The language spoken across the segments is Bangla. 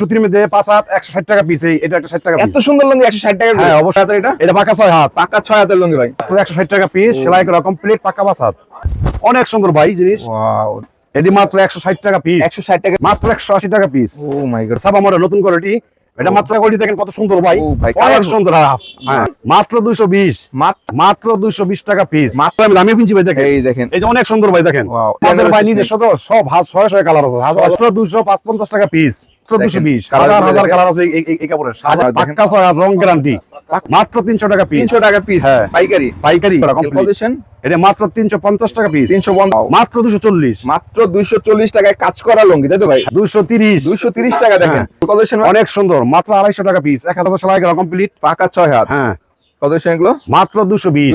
সুতির মধ্যে পাঁচ হাত একশো ষাট টাকা পিস এটা একটা ষাট টাকা এত সুন্দর লুঙ্গি একশো ষাট টাকা করে। হ্যাঁ, অবশ্যই। এটা? এটা পাকা ছয় হাত। পাকা ছয় হাতের লুঙ্গি ভাই। মাত্র একশো ষাট টাকা পিস সেলাই করা কমপ্লিট পাকা পাঁচ হাত। অনেক সুন্দর ভাই জিনিস। এটি মাত্র একশো ষাট টাকা পিস একশো ষাট টাকা মাত্র একশো আশি টাকা পিস ও মাই গড সাব আমার নতুন কোয়ালিটি এটা মাত্র কোয়ালিটি দেখেন কত সুন্দর ভাই। অনেক সুন্দর হ্যাঁ, মাত্র দুইশো বিশ। মাত্র মাত্র দুইশো বিশ টাকা পিস মাত্র আমি দামি কিনছি ভাই দেখেন। এই দেখেন। এই যে অনেক সুন্দর ভাই দেখেন। আমাদের ভাই নিজস্ব সব হাত ছয় ছয় কালার আছে মাত্র দুইশো পাঁচ পঞ্চাশ টাকা পিস মাত্র তিনশো টাকা পিস তিনশো টাকা পিস হ্যাঁ। পাইকারি। পাইকারি। এটা মাত্র তিনশো পঞ্চাশ টাকা পিস তিনশো পঞ্চাশ। মাত্র দুশো চল্লিশ। মাত্র দুইশো চল্লিশ টাকায় কাজ করা লুঙ্গি তাই তো ভাই? দুশো তিরিশ। দুইশো তিরিশ টাকা দেখেন। পজিশন অনেক সুন্দর। মাত্র আড়াইশো টাকা পিস এক হাজার সেলাই করা কমপ্লিট পাকা ছয় হাত। হ্যাঁ। পজিশন এগুলো? মাত্র দুশো বিশ।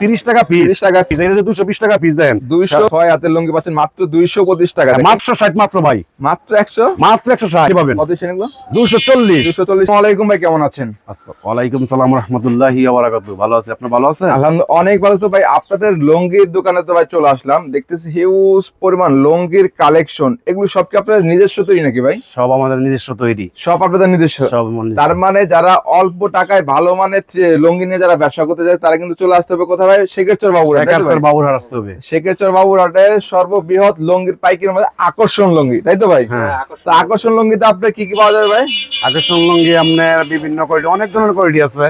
তিরিশ টাকা পিস টাকা পিস এটা দুশো বিশ টাকা পিস দেন। দুইশো ছয় হাতের লুঙ্গি পাচ্ছেন মাত্র দুইশো পঁচিশ টাকা। মাত্র ষাট মাত্র ভাই। মাত্র একশো? মাত্র একশো ষাট। পাবেন? পজিশন এগুলো? দুশো চল্লিশ। দুশো চল্লিশ। আলাইকুম ভাই কেমন আছেন? আচ্ছা ওয়ালাইকুম সালাম রহমতুল্লাহি ওয়াবারাকাতু ভালো আছে আপনি ভালো আছেন? আলহামদুলিল্লাহ অনেক ভালো। তো ভাই আপনাদের লুঙ্গির দোকানে তো ভাই চলে আসলাম। দেখতেছি হিউজ পরিমাণ লুঙ্গির কালেকশন এগুলো সব কি আপনাদের নিজস্ব তৈরি নাকি ভাই? সব আমাদের নিজস্ব তৈরি। সব আপনাদের নিজস্ব। সব তার মানে যারা অল্প টাকায় ভালো মানের লুঙ্গি নিয়ে যারা ব্যবসা করতে যায় তারা কিন্তু চলে আসতে হবে কোথায় ভাই? শেখেরচর বাবুর একারসের বাবুর আসতে হবে। শেখেরচর বাবুরহাটের সর্ববৃহৎ লুঙ্গির মধ্যে আকর্ষণ লুঙ্গি তাই তো ভাই? হ্যাঁ। তো আকর্ষণ লুঙ্গিতে আপনার কি কি পাওয়া যাবে ভাই? আকর্ষণ লুঙ্গি আপনার বিভিন্ন কোয়ালিটি অনেক ধরনের কোয়ালিটি আছে।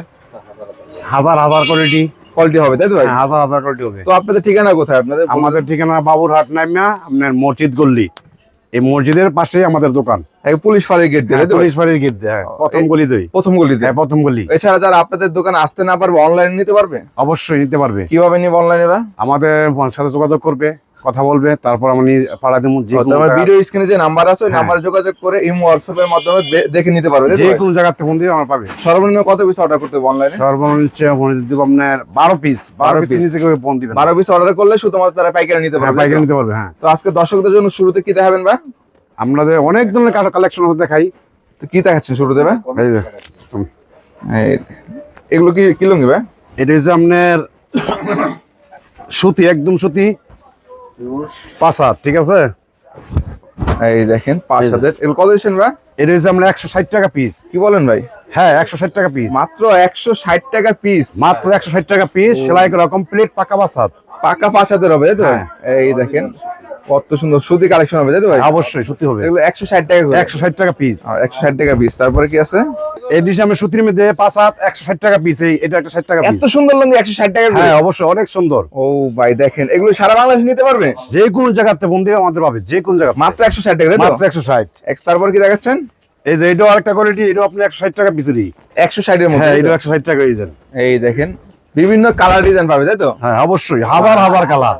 হাজার হাজার কোয়ালিটি কোয়ালিটি হবে তাই তো ভাই? হাজার হাজার কোয়ালিটি হবে। তো আপনাদের ঠিকানা কোথায়? আপনাদের আমাদের ঠিকানা বাবুর হাট নামিয়া আপনার মসজিদ গল্লি। এই মসজিদের পাশেই আমাদের দোকান। পুলিশ ফাঁড়ির গেট দিয়ে ভাই? পুলিশ ফাঁড়ির গেট দেয় প্রথম এই- গলি দই প্রথম গলিতে? হ্যাঁ প্রথম গলি। এছাড়া যারা আপনাদের দোকানে আসতে না পারবে অনলাইনে নিতে পারবে? অবশ্যই নিতে পারবে। কীভাবে নিবে অনলাইনে আমাদের সাথে যোগাযোগ করবে। কথা বলবে তারপর আমি পাড়া দেবো যে ভিডিও স্ক্রিনে যে নাম্বার আছে ওই হ্যাঁ। নাম্বারে যোগাযোগ করে ইমো হোয়াটসঅ্যাপ এর মাধ্যমে দেখে নিতে পারবে যে ভাই? কোনো জায়গাতে ফোন দিয়ে আমার পাবে। সর্বনিম্ন কত পিস অর্ডার করতে হবে অনলাইনে সর্বনিচ্চ ফোন দিব আপনার বারো পিস বারো 12 পিস। নিচে করে ফোন দিবেন। বারো পিস অর্ডার করলে শুধুমাত্র তারা পাইকারি নিতে হ্যাঁ, পারবে পাইকারি নিতে পারবে হ্যাঁ। তো আজকে দর্শকদের জন্য শুরুতে কি দেখাবেন বা আমাদের অনেক ধরনের কালেকশন দেখাই। তো কি দেখাচ্ছেন শুরুতে ভাই? এগুলো কি কি লুঙ্গি ভাই? এটা হচ্ছে আপনার সুতি একদম সুতি। পাঁচ হাত ঠিক আছে? এই দেখেন পাঁচ এই এগুলো কত দিচ্ছেন ভাই? এটা হচ্ছে আপনার একশো ষাট টাকা পিস কি বলেন ভাই? হ্যাঁ একশো ষাট টাকা পিস মাত্র একশো ষাট টাকা পিস মাত্র একশো ষাট টাকা পিস সেলাই করা কমপ্লিট পাকা পাঁচ হাত। পাকা পাঁচ হাজার হবে তো? হ্যাঁ। এই দেখেন কত সুন্দর সুতি কালেকশন হবে তাই তো ভাই? অবশ্যই সত্যি হবে। এগুলো একশো ষাট টাকা একশো ষাট টাকা পিস একশো ষাট টাকা পিস তারপরে কি আছে? এই ডিশে সুতির মধ্যে পাঁচ হাত একশো ষাট টাকা পিস এটা একটা ষাট টাকা এত সুন্দর লুঙ্গি একশো ষাট টাকা হ্যাঁ অবশ্যই অনেক সুন্দর। ও ভাই দেখেন এগুলো সারা বাংলাদেশ নিতে পারবে? যে কোনো জায়গাতে ফোন আমাদের পাবে যে কোনো জায়গা মাত্র একশো ষাট টাকা মাত্র একশো ষাট। তারপর কি দেখাচ্ছেন? এই যে এটাও আরেকটা কোয়ালিটি এটাও আপনি একশো ষাট টাকা পিসেরই একশো ষাটের মধ্যে হ্যাঁ একশো ষাট টাকা এই দেখেন বিভিন্ন কালার ডিজাইন পাবে তাই তো? হ্যাঁ অবশ্যই হাজার হাজার কালার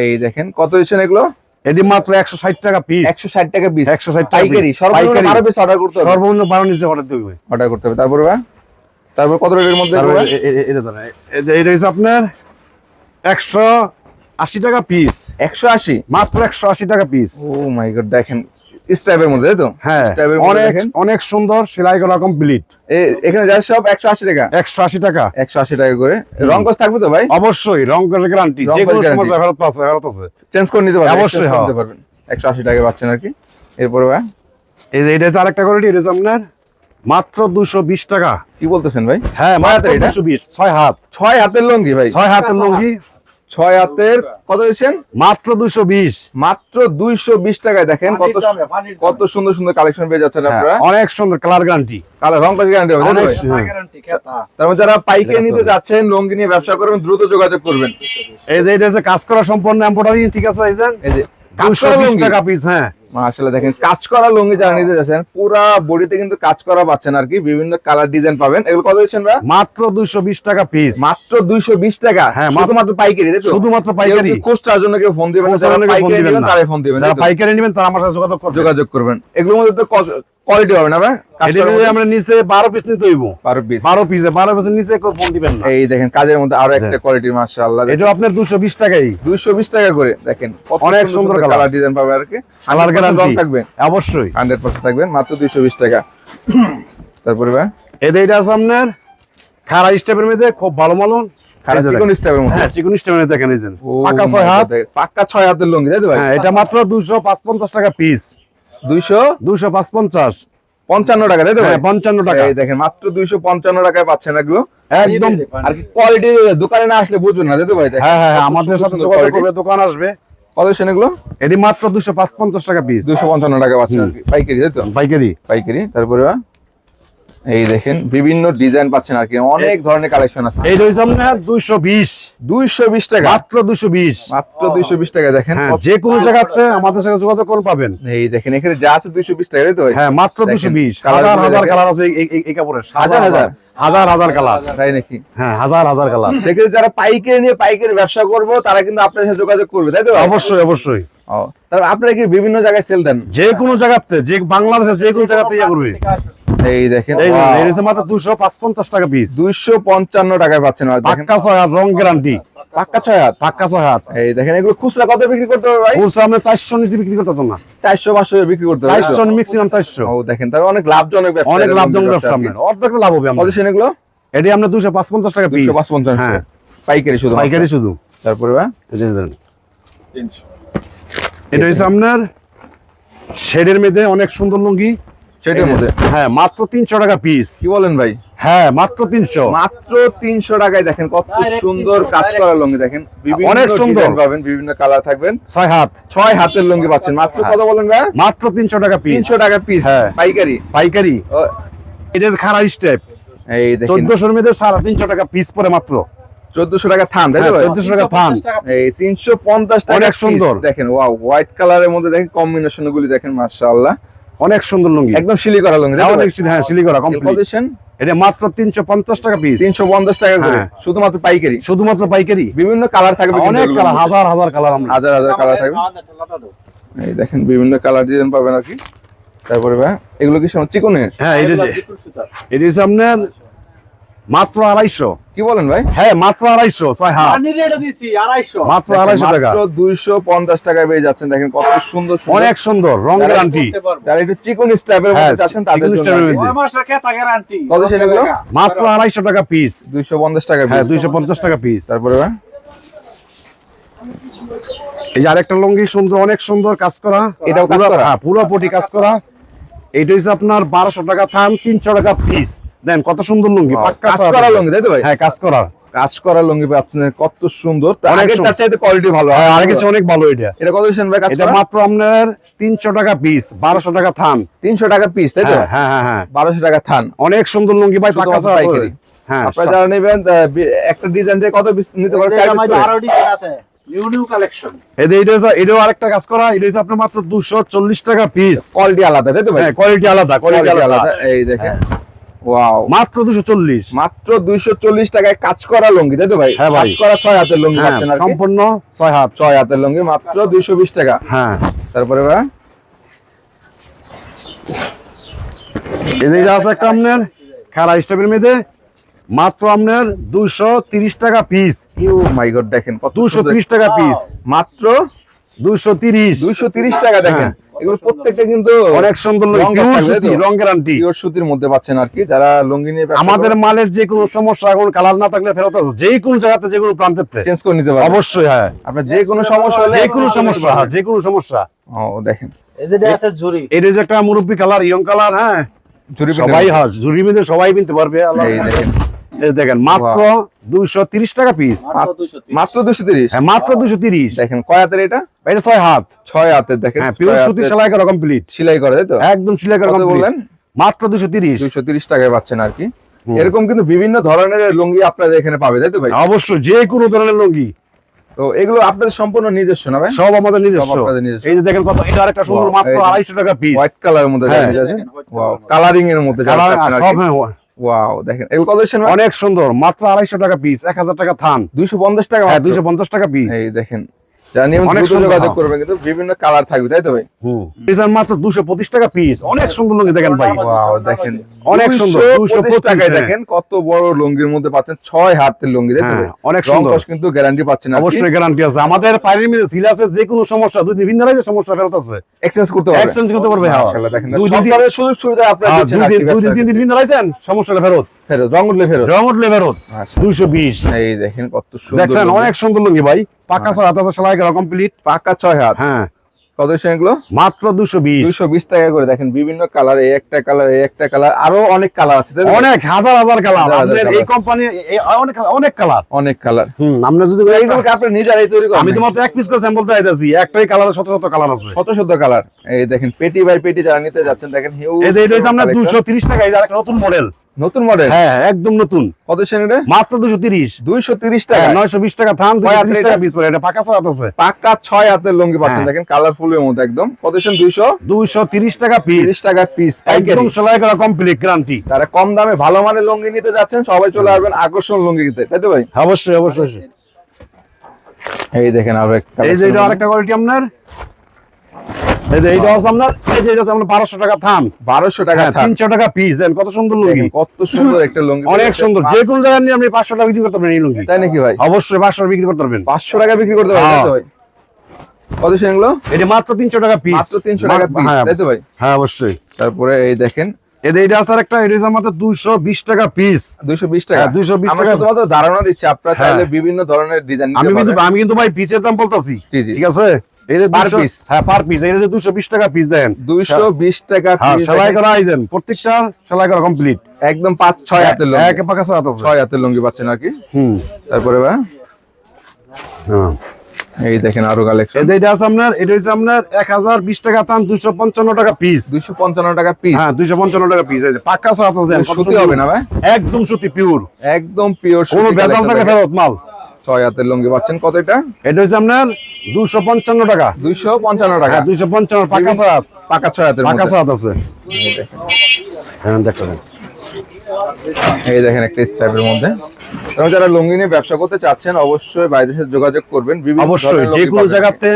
এই দেখেন কত দিচ্ছেন এগুলো? এটি মাত্র একশো ষাট টাকা পিস একশো ষাট টাকা পিস একশো ষাট পাইকারি সর্বনিম্ন বারো পিস অর্ডার করতে হবে। সর্বনিম্ন বারো নিচে অর্ডার দেবে অর্ডার করতে হবে। তারপরে তারপর কত রেটের মধ্যে এটা ধরেন, এটা হচ্ছে আপনার একশো আশি টাকা পিস একশো আশি? মাত্র একশো আশি টাকা পিস ও মাই গড দেখেন স্টাইপের মধ্যে তাই তো? হ্যাঁ। অনেক অনেক সুন্দর সেলাই করা কমপ্লিট এখানে যা সব একশো আশি টাকা। একশো আশি টাকা। একশো আশি টাকা করে। রং কস থাকবে তো ভাই? অবশ্যই রং করে গ্যারান্টি যে কোনো কস ফেরত আছে ফেরত আছে। চেঞ্জ করে নিতে পারবেন অবশ্যই, exchange করে হ্যাঁ। পারবেন। টাকা পাচ্ছেন আর কি। এরপরে ভাই? এই যে এটা আরেকটা কোয়ালিটি এটা আপনার মাত্র দুশো বিশ টাকা। কি বলতেছেন ভাই? হ্যাঁ মাত্র? দুশো বিশ ছয় হাত। ছয় হাতের লুঙ্গি ভাই। ছয় হাতের লুঙ্গি। ছয় হাতের কত দিচ্ছেন? মাত্র দুইশো বিশ। মাত্র দুইশো বিশ টাকায় দেখেন কত কত সুন্দর সুন্দর কালেকশন পেয়ে যাচ্ছেন হ্যাঁ, আপনারা। অনেক সুন্দর কালার গ্যারান্টি কালার রং গ্যারান্টি। তারপর যারা আছে নিতে যাচ্ছেন লুঙ্গি নিয়ে ব্যবসা করবেন দ্রুত যোগাযোগ করবেন। এই যে এটা কাজ করা সম্পূর্ণ এম্পোটারি ঠিক আছে এই যে? কাজ করা টাকা পিস হ্যাঁ। আসলে দেখেন কাজ করা লুঙ্গি যারা নিতে যাচ্ছেন পুরা বডিতে কিন্তু কাজ করা পাচ্ছেন আর কি বিভিন্ন কালার ডিজাইন পাবেন। এগুলো কত দিচ্ছেন ভাই? মাত্র দুশো বিশ টাকা পিস মাত্র দুইশো বিশ টাকা? হ্যাঁ, মাত্র- শুধুমাত্র পাইকারি তো শুধুমাত্র পাইকারি কি খুচরার জন্য কেউ ফোন দিবেন না যারা পাইকারি দিবেন নেবেন না। ফোন দিবেন যারা পাইকারি নেবেন তারা আমার সাথে যোগাযোগ করবে। যোগাযোগ করবেন। এগুলোর মধ্যে তো কোয়ালিটি হবে না ভাই? এটা যদি আমরা নিচে বারো পিস নিতে হইব। বারো পিস বারো পিসে বারো পিসের নিচে কেউ ফোন দিবেন না। এই দেখেন কাজের মধ্যে আরও একটা কোয়ালিটি মাশাআল্লাহ এটা আপনার দুশো বিশ টাকাই। দুইশো বিশ টাকা করে দেখেন। অনেক সুন্দর কালার ডিজাইন পাবে আর কি। কালার 100% রং গ্যারান্টি থাকবে। অবশ্যই। হান্ড্রেড পার্সেন্ট থাকবেন মাত্র দুইশো বিশ টাকা। তারপরে ভাই? এটা এটা আছে আপনার খারা স্টেপের মধ্যে খুব ভালো মালন। চিকন স্টাইলের মধ্যে। হ্যাঁ চিকুন স্টেপের মধ্যে দেখেন এই পাকা my হাত। দেখেন, পাক্কা হাতের লুঙ্গি তাই তো ভাই? হ্যাঁ এটা মাত্র টাকা পিস পঞ্চান্ন টাকা তাই তো ভাই? পঞ্চান্ন টাকা। এই দেখেন মাত্র দুইশো পঞ্চান্ন টাকায় পাচ্ছেন এগুলো। একদম। আর কি কোয়ালিটি দোকানে না আসলে বুঝবেন না তাই তো ভাই? হ্যাঁ হ্যাঁ হ্যাঁ, আমাদের সাথে যোগাযোগ করবে দোকান আসবে। কত সেন এগুলো? এটি মাত্র দুশো পাঁচ পঞ্চাশ টাকা পিস দুইশো পঞ্চান্ন টাকা পাচ্ছেন। আর কি পাইকারি তাই তো? পাইকারি। পাইকারি তারপরে? এই দেখেন বিভিন্ন ডিজাইন পাচ্ছেন আর কি। অনেক ধরনের কালেকশন আছে। এই রয়েছে আপনার দুইশো বিশ। দুইশো বিশ টাকা? মাত্র দুইশো বিশ। মাত্র দুইশো বিশ টাকা দেখেন। হ্যাঁ যে কোনো জায়গাতে আমাদের সাথে যোগাযোগ করে পাবেন। এই দেখেন এখানে যা আছে দুইশো বিশ টাকা তাই তো। হ্যাঁ মাত্র দেখেন, দুশো বিশ। colour হাজার হাজার কালার আছে এই- কাপড়ের। হাজার হাজার? হাজার। হাজার কালার তাই নাকি? হ্যাঁ হাজার হাজার কালার সেক্ষেত্রে যারা পাইকারি নিয়ে পাইকারি ব্যবসা করব তারা কিন্তু আপনার সাথে যোগাযোগ করবে তাই তো? অবশ্যই অবশ্যই। তারপর আপনারা কি বিভিন্ন জায়গায় সেল দেন? যে কোনো জায়গাতে যে বাংলাদেশে যে কোনো জায়গাতে ইয়া করবে। এই দেখেন এই যে, মাত্র দুশো পাঁচ পঞ্চাশ টাকা পিস দুইশো পঞ্চান্ন টাকায় পাচ্ছেন আর দেখেন। পাক্কা ছয় হাত রং গ্যারান্টি পাক্কা ছয় হাত? পাক্কা ছয় হাত। এই দেখেন এগুলো খুচরা কত বিক্রি করতে হবে ভাই? খুচরা আমরা চারশো নিচে বিক্রি করতে না। চারশো পাঁচশো বিক্রি করতে হবে চারশো ম্যাক্সিমাম চারশো। ও দেখেন তার অনেক লাভজনক ব্যবসা অনেক লাভজনক ব্যবসা। আপনার। অর্ধেক লাভ হবে আমাদের। সেন এগুলো? এটি আমরা দুশো পাঁচ পঞ্চাশ টাকা পিস দুশো পাঁচ পঞ্চাশ হ্যাঁ পাইকারি শুধু পাইকারি শুধু। তারপরে বা? এই দেন। এটা হচ্ছে আপনার শেডের মধ্যে অনেক সুন্দর লুঙ্গি। সেটার মধ্যে? হ্যাঁ মাত্র তিনশো টাকা পিস কি বলেন ভাই? হ্যাঁ মাত্র তিনশো। মাত্র তিনশো টাকায় দেখেন কত সুন্দর কাজ করা লুঙ্গি দেখেন। অনেক সুন্দর। পাবেন বিভিন্ন কালার থাকবেন। ছয় হাত। ছয় হাতের লুঙ্গি পাচ্ছেন। মাত্র কত বলেন ভাই? মাত্র তিনশো টাকা পিস তিনশো টাকা পিস হ্যাঁ। পাইকারি। পাইকারি। এটা খারাপ স্টেপ এই দেখেন। চোদ্দশোর মধ্যে সাড়ে তিনশো টাকা পিস পরে মাত্র। চোদ্দশো টাকা থান তাই তো হ্যাঁ, ভাই? চোদ্দশো টাকা থান। এই তিনশো পঞ্চাশ টাকা অনেক সুন্দর। দেখেন ওয়াও হোয়াইট কালারের মধ্যে দেখেন কম্বিনেশন গুলি দেখেন মাশাআল্লাহ। অনেক সুন্দর লুঙ্গি। একদম শিলি করা লুঙ্গি হ্যাঁ, অনেক সুন্দর, হ্যাঁ সিলি করা কমপ্লিট এটা মাত্র তিনশো পঞ্চাশ টাকা পিস তিনশো পঞ্চাশ টাকা করে হ্যাঁ। শুধুমাত্র পাইকারি? শুধুমাত্র পাইকারি। বিভিন্ন কালার থাকবে অনেক কালার হাজার হাজার কালার আমরা। হাজার হাজার কালার থাকবে। এই দেখেন বিভিন্ন কালার ডিজাইন পাবেন আর কি। তারপরে ভাই এগুলো কি চিকনের? হ্যাঁ এটা যে এটা আপনার মাত্র আড়াইশো। কি বলেন ভাই? হ্যাঁ মাত্র আড়াইশো ছয় হাত। মাত্র আড়াইশো টাকা। দুইশো পঞ্চাশ টাকায় পেয়ে যাচ্ছেন। দেখেন কত সুন্দর। অনেক সুন্দর রং গ্যারান্টি যারা একটু চিকন স্টাইপের হ্যাঁ, মধ্যে চাচ্ছেন তাদের। কত মাত্র আড়াইশো টাকা পিস দুইশো পঞ্চাশ টাকা হ্যাঁ দুইশো পঞ্চাশ টাকা পিস তারপরে ভাই? এই যে আরেকটা লঙ্গি সুন্দর অনেক সুন্দর কাজ করা। এটাও পুরো- হ্যাঁ পুরো পটি কাজ করা। এইটা হচ্ছে আপনার বারোশো টাকা থান তিনশো টাকা পিস দেন কত সুন্দর লুঙ্গি পাক্কা কাজ করা লুঙ্গি। তাই তো ভাই? হ্যাঁ কাজ করা। কাজ করা লুঙ্গি পাচ্ছেন কত সুন্দর। তার চাইতে কোয়ালিটি ভালো হ্যাঁ আর কিছু অনেক ভালো এটা এটা কত কাজ এটা মাত্র আপনার তিনশো টাকা পিস বারোশো টাকা থান। তিনশো টাকা পিস তাই তো? হ্যাঁ হ্যাঁ হ্যাঁ হ্যাঁ। বারোশো টাকা থান। অনেক সুন্দর লুঙ্গি ভাই পাক্কা ছাড়া পাইকারি। হ্যাঁ আপনারা যারা নেবেন একটা ডিজাইন দিয়ে কত piece নিতে? এই যে এটা হচ্ছে- এটাও আরেকটা কাজ করা। এটা হচ্ছে আপনার মাত্র দুশো চল্লিশ টাকা পিস কোয়ালিটি আলাদা তাই তো ভাই? হ্যাঁ কোয়ালিটি আলাদা কোয়ালিটি কোয়ালিটি আলাদা। আলাদা এই দেখেন। ওয়াও মাত্র দুশো চল্লিশ। মাত্র দুইশো চল্লিশ টাকায় কাজ করা লুঙ্গি তাই তো ভাই? হ্যাঁ কাজ করা ছয় হাতের লুঙ্গি হ্যাঁ পাচ্ছেন আর সম্পূর্ণ ছয় হাত। ছয় হাতের লুঙ্গি মাত্র দুইশো বিশ টাকা। হ্যাঁ। তারপরে ভাই? এই যে আছে একটা আপনার খারা স্টেপের মধ্যে মাত্র আপনার দুশো তিরিশ টাকা পিস ইউ মাই গড দেখেন কত দুশো। তিরিশ টাকা পিস মাত্র দুশো তিরিশ। দুইশো তিরিশ টাকা দেখেন। এগুলো প্রত্যেকটা কিন্তু অনেক সুন্দর রং কাজ থাকবে, তাই তো? রং গ্যারান্টি পিওর সুতির মধ্যে পাচ্ছেন আর কি। যারা লুঙ্গি নিয়ে আমাদের মালের যে কোনো সমস্যা কোনো কালার না থাকলে ফেরত আছে যে কোনো জায়গাতে যে কোনো প্রান্তের চেঞ্জ করে নিতে পারবেন অবশ্যই হ্যাঁ। আপনার যে কোনো সমস্যা হলে যে কোনো সমস্যা হ্যাঁ যে কোনো সমস্যা। ও দেখেন। এটা যে একটা মুরব্বী কালার ইয়ং কালার হ্যাঁ ঝুরি সবাই হয় ঝুড়ি মধ্যে সবাই কিনতে পারবে আল্লাহ দেখেন। এই দেখেন মাত্র দুইশো তিরিশ টাকা পিস মাত্র দুশো তিরিশ। হ্যাঁ মাত্র দুশো তিরিশ। দেখেন কয় হাতের এটা? এটা ছয় হাত। ছয় হাতের দেখেন হ্যাঁ পিওর সুতি সেলাই করা কমপ্লিট সেলাই করে তাই তো? একদম সেলাই করা বললেন? মাত্র দুশো তিরিশ। দুইশো তিরিশ টাকায় পাচ্ছেন আর কি। এরকম কিন্তু বিভিন্ন ধরনের লুঙ্গি আপনাদের এখানে পাবে তাই তো ভাই? অবশ্যই যে কোনো ধরনের লুঙ্গি। তো এগুলো আপনাদের সম্পূর্ণ নিজস্ব না ভাই? সব আমাদের নিজস্ব। আপনাদের নিজস্ব। এই যে দেখেন কত এটা আরেকটা সুন্দর মাত্র এই যে। আড়াইশো টাকা পিস হোয়াইট কালারের মধ্যে হ্যাঁ। আছে। ওয়াও কালারিং এর মধ্যে। যা কালার সব হ্যাঁ ওয়াও দেখেন এগুলো অনেক সুন্দর মাত্র আড়াইশো টাকা পিস এক হাজার টাকা থান। 250 টাকা হ্যাঁ দুইশো পঞ্চাশ টাকা পিস এই দেখেন অনেক দ্রুত যোগাযোগ। করবেন কিন্তু বিভিন্ন কালার থাকবে তাই তো ভাই? হুম। মাত্র দুশো পঁচিশ টাকা পিস অনেক সুন্দর লুঙ্গি দেখেন ভাই। দেখেন। অনেক সুন্দর, 225 225 টাকায়। দেখেন কত বড় লুঙ্গির মধ্যে পাচ্ছেন ছয় হাতের লুঙ্গি তাই তো হ্যাঁ ভাই? অনেক সুন্দর। কিন্তু গ্যারান্টি পাচ্ছেন অবশ্যই গ্যারান্টি আছে। আমাদের পায়ের মধ্যে সিল আছে যে কোনো সমস্যা দুই দিন ভিন্ন রাইজে সমস্যা ফেরত আছে। এক্সচেঞ্জ করতে পারবেন এক্সচেঞ্জ করতে পারবে হ্যাঁ। দেখেন দুই দিন সুযোগ সুবিধা আপনারা হ্যাঁ, দুই দিন তিন দিন সমস্যাটা ফেরত। ফেরত রং উঠলে ফেরত। রং উঠলে ফেরত। দুইশো বিশ। এই দেখেন কত সুন্দর দেখছেন অনেক সুন্দর লুঙ্গি ভাই। পাকা ছয় হাত আছে সেলাই করা কমপ্লিট পাকা ছয় হাত? হ্যাঁ। কত এগুলো? মাত্র দুশো বিশ। দুইশো বিশ টাকা করে দেখেন বিভিন্ন কালার এই একটা কালার এই একটা কালার আরও অনেক কালার আছে অনেক হাজার হাজার কালার। এই কোম্পানি অনেক অনেক কালার। অনেক কালার। হুম আমরা যদি এইগুলো কি আপনি নিজেরাই তৈরি করেন। আমি তো মাত্র এক পিস করে স্যাম্পল একটাই কালার শত শত কালার আছে। শত শত কালার। এই দেখেন পেটি বাই পেটি যারা নিতে যাচ্ছেন দেখেন হিউজ এই যে এটা হচ্ছে দুশো তিরিশ টাকা এই যে আরেকটা নতুন মডেল নতুন মডেল হ্যাঁ একদম নতুন। কত শ্রেণির মাত্র দুশো তিরিশ। দুইশো তিরিশ টাকা। নয়শো বিশ টাকা। পিস পড়ে এটা পাকা সহায়ত আছে। পাকা ছয় হাতের লুঙ্গি পাচ্ছেন হ্যাঁ। দেখেন কালারফুল এর মধ্যে একদম। কত দুইশো? দুইশো তিরিশ টাকা পিস তিরিশ টাকা পিস একদম সেলাই করা কমপ্লিট গ্যারান্টি তারা কম দামে ভালো মানের লুঙ্গি নিতে যাচ্ছেন সবাই চলে আসবেন আকর্ষণ লুঙ্গি নিতে তাই তো ভাই? অবশ্যই অবশ্যই এই দেখেন আরও একটা এই যে এটা আরেকটা কোয়ালিটি আপনার? এইটা হচ্ছে আপনার এই যে আপনার বারোশো টাকা থান। বারোশো টাকা হ্যাঁ থাক। টাকা পিস দেন কত সুন্দর লুঙ্গি। কত সুন্দর একটা লুঙ্গি। অনেক সুন্দর। যে কোনো জায়গায় নিয়ে আপনি পাঁচশো টাকা বিক্রি করতে পারবেন এই লুঙ্গি। তাই নাকি ভাই? অবশ্যই পাঁচশো টাকা বিক্রি করতে পারবেন। পাঁচশো টাকা বিক্রি করতে পারবেন ভাই? কত সেগুলো? এটা মাত্র তিনশো টাকা পিস মাত্র তিনশো টাকা পিস হ্যাঁ। তাই তো ভাই? হ্যাঁ অবশ্যই। তারপরে এই দেখেন। এদের এটা আছে একটা এটা আমাদের দুইশো বিশ টাকা পিস দুইশো বিশ টাকা? হ্যাঁ, 220 আমরা টাকা। ধারণা দিচ্ছি আপনারা হ্যাঁ। চাইলে বিভিন্ন ধরনের ডিজাইন আমি কিন্তু আমি কিন্তু ভাই পিসের দাম বলতেছি। ঠিক আছে? এই যে Per 200 piece? হ্যাঁ পার পিস এটা যে দুশো বিশ টাকা পিস দেন। দুইশো বিশ টাকা হ্যাঁ সেলাই দেখেন। করা আইজেন প্রত্যেকটা সেলাই করা কমপ্লিট একদম পাঁচ ছয় হাতের এক পাকা সাত আছে। ছয় হাতের লুঙ্গি পাচ্ছেন আর কি। হুম। তারপরে ভাই? হ্যাঁ। এই দেখেন আরও কালেকশন এটা আছে আপনার এটা হচ্ছে আপনার এক হাজার বিশ টাকা দাম টাকা পিস দুইশো পঞ্চান্ন টাকা পিস হ্যাঁ দুইশো পঞ্চান্ন টাকা পিস এই পাক্কা সাত আছে। দেন সুতি হবে না ভাই? একদম সুতি পিওর একদম পিওর কোনো বেজাল টাকা ফেরত মাল। ছয় হাতের লুঙ্গি পাচ্ছেন। কত এটা? এটা হচ্ছে আপনার দুশো পঞ্চান্ন টাকা। দুইশো পঞ্চান্ন টাকা। হ্যাঁ দুইশো পঞ্চান্ন পাকা সাত। পাকা ছয় হাতের পাকা। সাত আছে। হ্যাঁ দেখেন। এই দেখেন একটা স্টাইপের মধ্যে। এবং যারা লুঙ্গি নিয়ে ব্যবসা করতে চাচ্ছেন অবশ্যই বাইরের সাথে যোগাযোগ করবেন। বিভিন্ন অবশ্যই যে কোনো জায়গাতে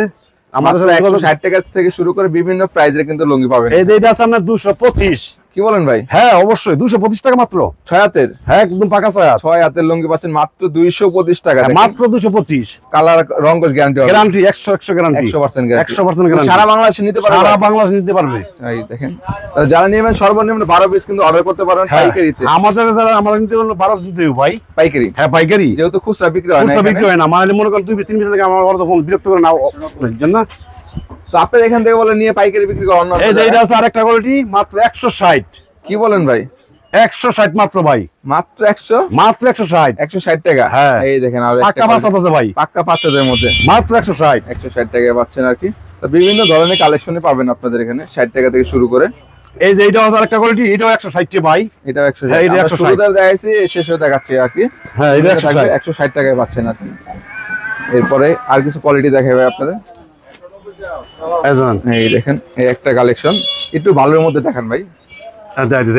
আমাদের সাথে একশো ষাট টাকা থেকে শুরু করে বিভিন্ন প্রাইজে কিন্তু লুঙ্গি পাবেন। এই আছে আপনার দুশো পঁচিশ। কি বলেন ভাই? হ্যাঁ অবশ্যই। দুশো পঁচিশ টাকা মাত্র। ছয় হাতের? হ্যাঁ একদম পাকা ছয় ছয় হাতের লুঙ্গি পাচ্ছেন মাত্র দুইশো পঁচিশ টাকা। মাত্র দুশো পঁচিশ। কালার রঙ্গস গ্যারান্টি গ্যারান্টি একশো একশো গ্যারান্টি একশো পার্সেন্ট গ্যারান্টি একশো পার্সেন্ট গ্যারান্টি সারা বাংলাদেশে নিতে পারবেন সারা বাংলাদেশ নিতে পারবে। এই দেখেন। তাহলে যারা নেবেন সর্বনিম্ন বারো পিস কিন্তু অর্ডার করতে পারবেন হ্যাঁ পাইকারিতে। আমাদের যারা আমরা নিতে পারল বারো নিতে হবে ভাই। পাইকারি? হ্যাঁ পাইকারি। যেহেতু খুচরা বিক্রি হয় না খুচরা বিক্রি হয় না। মানে মনে করেন দুই পিস তিন পিস থেকে আমার ওরা তখন বিরক্ত করে না বুঝছেন না তো আপনার এখান থেকে বলে নিয়ে পাইকারি বিক্রি করেন এই যে এটা আছে আরেকটা কোয়ালিটি মাত্র একশো ষাট। কি বলেন ভাই? একশো ষাট মাত্র ভাই। মাত্র একশো? মাত্র একশো ষাট। একশো ষাট টাকা? হ্যাঁ। এই দেখেন আর পাক্কা আছে ভাই। পাক্কা মধ্যে। মাত্র একশো ষাট। একশো ষাট টাকায় পাচ্ছেন আর কি। তো বিভিন্ন ধরনের কালেকশনে পাবেন আপনাদের এখানে। ষাট টাকা থেকে শুরু করে। এই যে এটা আছে আরেকটা কোয়ালিটি এটাও একশো ষাটটি ভাই। এটাও একশো হ্যাঁ, এটা 160 শুরুতে দেখাইছি শেষে দেখাচ্ছি আর কি। হ্যাঁ এটা একশো ষাট। একশো ষাট টাকায় পাচ্ছেন আর কি। এরপরে আর কিছু কোয়ালিটি দেখাবে আপনাদের। এই দেখেন। এই একটা কালেকশন একটু ভালোর মধ্যে দেখান ভাই।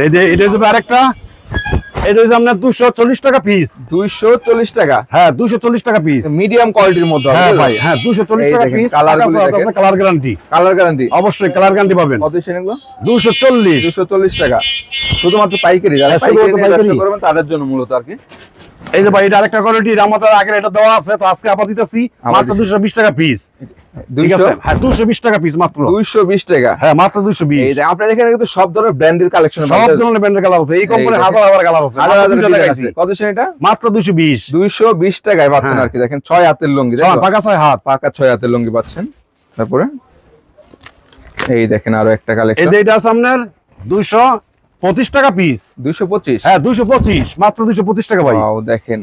এই যে এটা হচ্ছে আরেকটা। এটা হচ্ছে আপনার দুশো চল্লিশ টাকা পিস দুইশো চল্লিশ টাকা? হ্যাঁ দুশো চল্লিশ টাকা পিস মিডিয়াম কোয়ালিটির মধ্যে হ্যাঁ ভাই হ্যাঁ দুশো চল্লিশ টাকা piece colour guarantee colour guarantee অবশ্যই কালার গ্যারান্টি পাবেন। কত সেগুলো দুশো চল্লিশ। দুশো চল্লিশ টাকা। শুধুমাত্র পাইকারি যারা হ্যাঁ, পাইকারি। করবেন তাদের জন্য মূলত আর কি। এই যে ভাই এটা আরেকটা কোয়ালিটি আমাদের আগের এটা দেওয়া আছে তো আজকে আবার দিতেছি মাত্র দিচ্ছি। দুশো বিশ টাকা পিস ঠিক আছে? হ্যাঁ টাকা পিস মাত্র। দুইশো বিশ টাকা। হ্যাঁ মাত্র দুশো বিশ। এই যে আপনার এখানে কিন্তু সব ধরনের ব্র্যান্ডের কালেকশন সব ধরনের ব্যান্ডের কালার আছে। এই কোম্পানির হাজার হাজার কালার আছে। হাজার হাজার দেখাইছি। আছে। কত মাত্র বিশ। টাকায় পাচ্ছেন হ্যাঁ। আর কি দেখেন ছয় হাতের লুঙ্গি পাকা ছয় হাত। পাকা ছয় হাতের লুঙ্গি পাচ্ছেন। তারপরে? এই দেখেন আরও একটা এই কালেকশন যে এটা আছে আপনার দুইশো পঁচিশ টাকা পিস দুইশো পঁচিশ। হ্যাঁ দুইশো পঁচিশ মাত্র দুইশো পঁচিশ টাকা ভাই। দেখেন।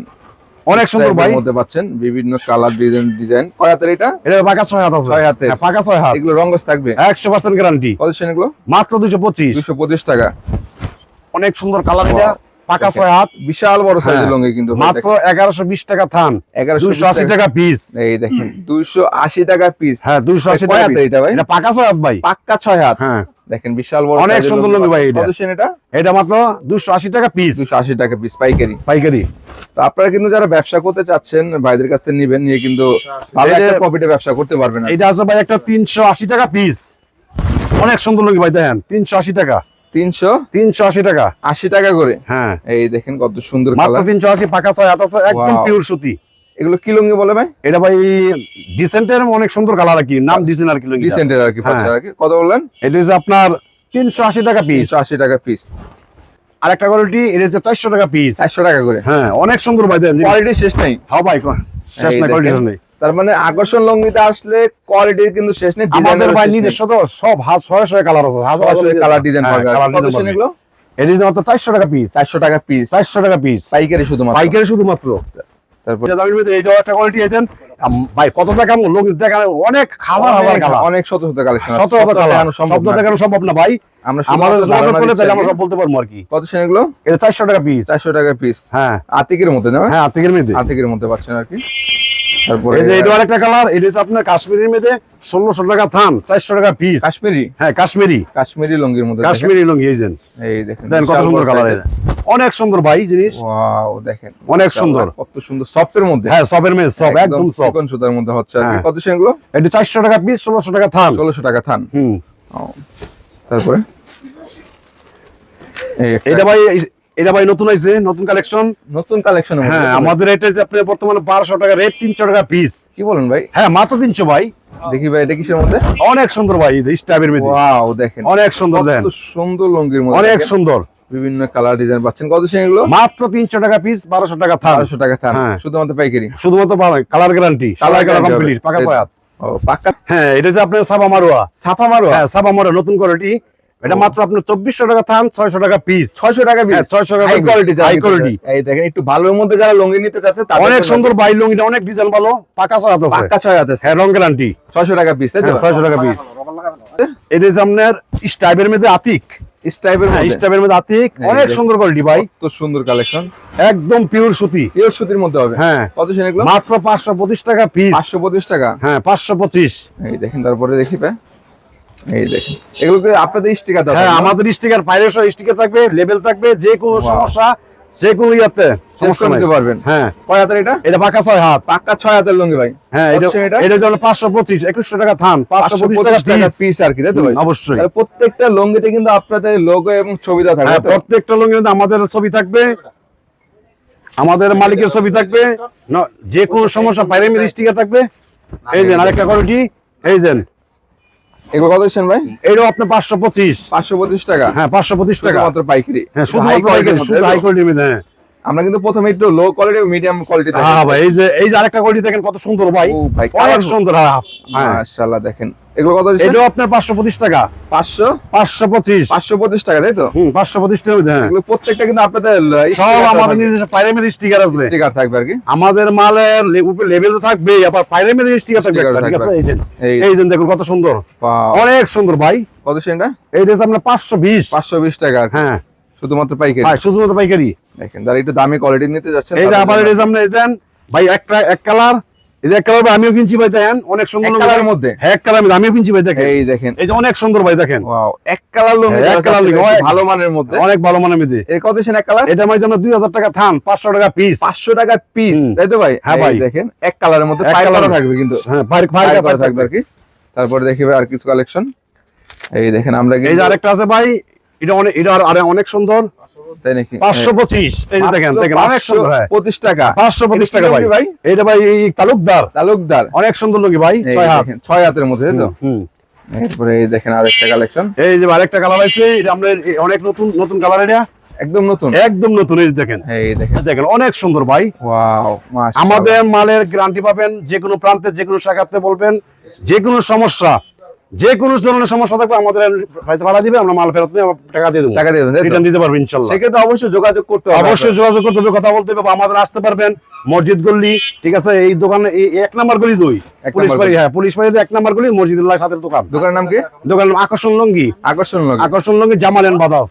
অনেক সুন্দর ভাই। মধ্যে পাচ্ছেন বিভিন্ন কালার ডিজাইন ডিজাইন কয় হাতের এটা? এটা পাকা ছয় হাত আছে। ছয় হাতের। হ্যাঁ, পাকা ছয় হাত। এগুলো রঙ্গস থাকবে? একশো পার্সেন্ট গ্যারান্টি কত এগুলো? মাত্র দুইশো পঁচিশ। দুইশো পঁচিশ টাকা। অনেক সুন্দর কালার এটা। পাকা ছয় হাত। বিশাল বড় সাইজের হ্যাঁ। লুঙ্গি কিন্তু মাত্র এগারোশো বিশ টাকা থান। এগারোশো দুইশো আশি টাকা। পিস এই দেখেন দুইশো আশি টাকা পিস হ্যাঁ দুইশো আশি কয় টাকা এটা ভাই? এটা পাকা ছয় হাত ভাই। পাক্কা ছয় হাত। হ্যাঁ। দেখেন বিশাল বড় অনেক সুন্দর লুঙ্গি ভাই এটা। এটা? এটা মাত্র দুইশো আশি টাকা পিস দুইশো আশি টাকা পিস পাইকারি। পাইকারি। তো আপনারা কিন্তু যারা ব্যবসা করতে চাচ্ছেন ভাইদের কাছ থেকে নিবেন নিয়ে কিন্তু ভালো একটা প্রফিটে ব্যবসা করতে পারবেন এটা আছে ভাই একটা তিনশো আশি টাকা পিস অনেক সুন্দর লুঙ্গি ভাই দেখেন তিনশো আশি টাকা। তিনশো? তিনশো আশি টাকা। আশি টাকা করে? হ্যাঁ। এই দেখেন কত সুন্দর কালার তিনশো আশি পাকা ছয় হাত আছে একদম. পিওর সুতি। এগুলো কি লুঙ্গি বলে ভাই? এটা ভাই ডিসেন্টের অনেক সুন্দর কালার আর কি। নাম ডিসেন্ট আর কি লুঙ্গি রিসেন্টের আর কি হ্যাঁ। আর কি। কত বললেন? এটা হচ্ছে আপনার তিনশো আশি টাকা পিস তিনশো আশি টাকা পিস আর একটা কোয়ালিটি এটা হচ্ছে চারশো টাকা পিস চারশো টাকা করে। হ্যাঁ অনেক সুন্দর ভাই কোয়ালিটি শেষ নেই। হ্যাঁ ভাই শেষ এই না দেখেন। কোয়ালিটি নেই। তার মানে আকর্ষণ লঙ্গিতে আসলে কোয়ালিটির কিন্তু শেষ নেই আমাদের ভাই নিজস্ব তো সব হাত ছয় ছয় কালার আছে হাত কালার ডিজাইন হ্যাঁ, পাবে। কত। এগুলো যে মাত্র চারশো টাকা পিস চারশো টাকা পিস চারশো টাকা পিস পাইকারি শুধুমাত্র। পাইকারি শুধুমাত্র। তারপর এটা এইটাও একটা কোয়ালিটি আছেন ভাই কত টাকা লোক দেখানো অনেক হাজার অনেক- কালার অনেক শত শত কালেকশন শত শত কালার শব্দ দেখানো সম্ভব না ভাই। আমরা আমাদের যোগাযোগ করলে তাহলে আমরা সব বলতে পারব আর কি। কত এটা টাকা পিস চারশো টাকা পিস হ্যাঁ। আতিকের মধ্যে না হ্যাঁ আর্থিকের মধ্যে। আতিকের মধ্যে পাচ্ছেন আর কি। তারপরে এই যে এটা আরেকটা কালার এটা হচ্ছে আপনার কাশ্মীরের মধ্যে ষোলোশো টাকা থান চারশো টাকা পিস কাশ্মীরি? হ্যাঁ কাশ্মীরি। কাশ্মীরি লঙ্গির মধ্যে কাশ্মীরি লুঙ্গি এই যে। এই দেখেন দেন কত সুন্দর কালার size অনেক সুন্দর ভাই জিনিস। ওয়াও দেখেন। অনেক সুন্দর। কত সুন্দর। সফটের মধ্যে। হ্যাঁ সবের মেয়ে সব একদম সুতার মধ্যে হচ্ছে আর হ্যাঁ। কত সেগুলো এটা চারশো টাকা পিস ষোলোশো টাকা থান। ষোলোশো টাকা থান। হুম। তারপরে? এটা ভাই এটা ভাই নতুন আইছে নতুন কালেকশন নতুন কালেকশন হ্যাঁ আমাদের এটা যে আপনি বর্তমানে বারোশো টাকা রেট তিনশো টাকা পিস কি বলেন ভাই? হ্যাঁ মাত্র তিনশো ভাই। দেখি ভাই এটা কিসের মধ্যে? অনেক সুন্দর ভাই মধ্যে। ওয়াও দেখেন। অনেক সুন্দর কত সুন্দর লঙ্গির মধ্যে অনেক সুন্দর। বিভিন্ন কালার ডিজাইন পাচ্ছেন। কত সেগুলো মাত্র তিনশো টাকা পিস বারোশো টাকা থান। বারোশো টাকা থান। হ্যাঁ। শুধুমাত্র পাইকারি? শুধুমাত্র colour guarantee colour guarantee complete. পাকা পাক্কা হ্যাঁ এটা যে আপনার সাবা মারোয়া। ছাপা মারো হ্যাঁ সাবা মারোয়া নতুন কোয়ালিটি এটা মাত্র আপনার চব্বিশশো টাকা থান ছয়শো টাকা পিস ছয়শো টাকা হ্যাঁ ছয়শো টাকা হাই কোয়ালিটি হাই কোয়ালিটি এই দেখেন একটু ভালোর মধ্যে যারা লঙ্গি নিতে চাচ্ছে অনেক সুন্দর বাই লুঙ্গিটা অনেক ডিজাইন ভালো। পাকা ছয়াত আছে। পাক্কা ছয় হাতে হ্যাঁ রং গ্যারান্টি ছয়শো টাকা পিস তাই হ্যাঁ ছয়শো টাকা পিস এটা আপনার মধ্যে আতিক। স্টাইপের হ্যাঁ মধ্যে? স্টাইবের মধ্যে আতিক। অনেক সুন্দর কোয়ালিটি ভাই। তো সুন্দর কালেকশন একদম পিওর সুতি। পিওর সুতির মধ্যে হবে। হ্যাঁ। কত মাত্র টাকা পিস টাকা? হ্যাঁ পাঁচশো পঁচিশ। এই দেখেন তারপরে দেখি পা এই দেখেন এগুলোকে আপনাদের স্টিকার দাও হ্যাঁ আমাদের স্টিকার পাইরের স্টিকার থাকবে লেভেল থাকবে যে কোনো সমস্যা যে কোনো ইয়াতে সমস্যা নিতে পারবেন। হ্যাঁ। কয় হাতের এটা? এটা পাকা ছয় হাত। পাক্কা ছয় হাতের লঙ্গি ভাই। হ্যাঁ এটা এটা? এটা যেমন পাঁচশো পঁচিশ একুশশো টাকা থান পাঁচশো টাকা পঁচিশ টাকা piece। পিস আর কি তাই তো ভাই? অবশ্যই। প্রত্যেকটা লঙ্গিতে কিন্তু আপনাদের লোগো এবং ছবি দেওয়া থাকবে? প্রত্যেকটা লোকের মধ্যে আমাদের ছবি থাকবে। আমাদের মালিকের ছবি থাকবে। ন- যে কোনো সমস্যা প্রাইমারি স্টিকার থাকবে। এই যে আরেকটা কোয়ালিটি এই যে। এগুলো কত দিচ্ছেন ভাই? এটাও আপনার পাঁচশো পঁচিশ। পাঁচশো পঁচিশ টাকা। হ্যাঁ পাঁচশো পঁচিশ টাকা। পাইকারি। হ্যাঁ শুধু হাই? হ্যাঁ। আমরা কিন্তু প্রথমে একটু লো কোয়ালিটি মিডিয়াম কোয়ালিটি হ্যাঁ ভাই এই যে এই যে আরেকটা কোয়ালিটি দেখেন কত সুন্দর ভাই। ভাই অনেক সুন্দর হ্যাঁ হ্যাঁ। মাশাআল্লাহ দেখেন। এগুলো কত এটাও আপনার পাঁচশো পঁচিশ টাকা। পাঁচশো? পাঁচশো পঁচিশ। পাঁচশো পঁচিশ টাকা তাই তো? হুম পাঁচশো পঁচিশ টাকা হ্যাঁ। এগুলো প্রত্যেকটা কিন্তু আপনাদের সব আমাদের নিজস্ব প্রাইমারি স্টিকার আছে। স্টিকার থাকবে আর কি। আমাদের মালের উপরে লেভেল তো থাকবে আবার প্রাইমারি স্টিকার থাকবে ঠিক আছে? এই যে এই এই যে দেখুন কত সুন্দর। অনেক সুন্দর ভাই। কত সেটা এই পাঁচশো বিশ। পাঁচশো বিশ টাকা হ্যাঁ। শুধুমাত্র পাইকারি? শুধুমাত্র পাইকারি। দেখেন যারা একটু দামি কোয়ালিটি নিতে যাচ্ছেন এই যে আবার জন্য। ড্রেস আপনি এই ভাই একটা এই যে এক কালার আমিও কিনছি ভাই দেখেন। অনেক সুন্দর কালারের মধ্যে? হ্যাঁ এক কালার আমিও কিনছি ভাই দেখেন। এই দেখেন। এই যে অনেক সুন্দর ভাই দেখেন। এক কালার হ্যাঁ, এক ভালো মানের মধ্যে। অনেক ভালো মানের মধ্যে। এর কত এক কালার? এটা দুই হাজার টাকা থান পাঁচশো টাকা পিস পাঁচশো টাকা পিস তাই তো ভাই? হ্যাঁ ভাই। দেখেন এক কালারের মধ্যে। থাকবে কিন্তু। হ্যাঁ থাকবে আর কি। তারপরে দেখি ভাই আর কিছু কালেকশন এই দেখেন আমরা এই যে আরেকটা আছে ভাই এটা অনেক এটা আর- অনেক সুন্দর। তাই নাকি? পাঁচশো পঁচিশ। এই দেখেন দেখেন অনেক সুন্দর টাকা। টাকা ভাই। এটা ভাই তালুকদার। তালুকদার। অনেক সুন্দর লোক ভাই এই হাত। দেখেন হাতের মধ্যে তাই তো? হুম, হুম। এরপরে এই দেখেন আরেকটা কালেকশন এই যে আরেকটা কালার আছে এটা আমরা অনেক নতুন নতুন কালার এটা। একদম নতুন। একদম নতুন এই দেখেন। এই দেখেন। দেখেন অনেক সুন্দর ভাই। ওয়াও আমাদের মালের গ্যারান্টি পাবেন যে কোনো প্রান্তে যে কোনো শাখাতে বলবেন যে কোনো সমস্যা যে কোনো ধরনের সমস্যা থাকবে আমাদের ভাড়া দিবে আমরা মাল ফেরত নিয়ে টাকা দিয়ে দেবো। টাকা তাই রিটার্ন দিতে পারব ইনশাল্লাহ। সেক্ষেত্রে অবশ্যই যোগাযোগ করতে হবে অবশ্যই যোগাযোগ করতে হবে কথা বলতে হবে বা আমাদের আসতে পারবেন মসজিদ গল্লি ঠিক আছে? এই দোকানে এক নাম্বার গলি দুই। পুলিশ বাড়ি হ্যাঁ পুলিশ বাড়িতে এক নাম্বার গলি মসজিদুল্লাহ সাথের দোকান। দোকানের নাম কি? দোকান আকর্ষণ লঙ্গি। আকর্ষণ লঙ্গি। আকর্ষণ লঙ্গি জামালেন বাদাস।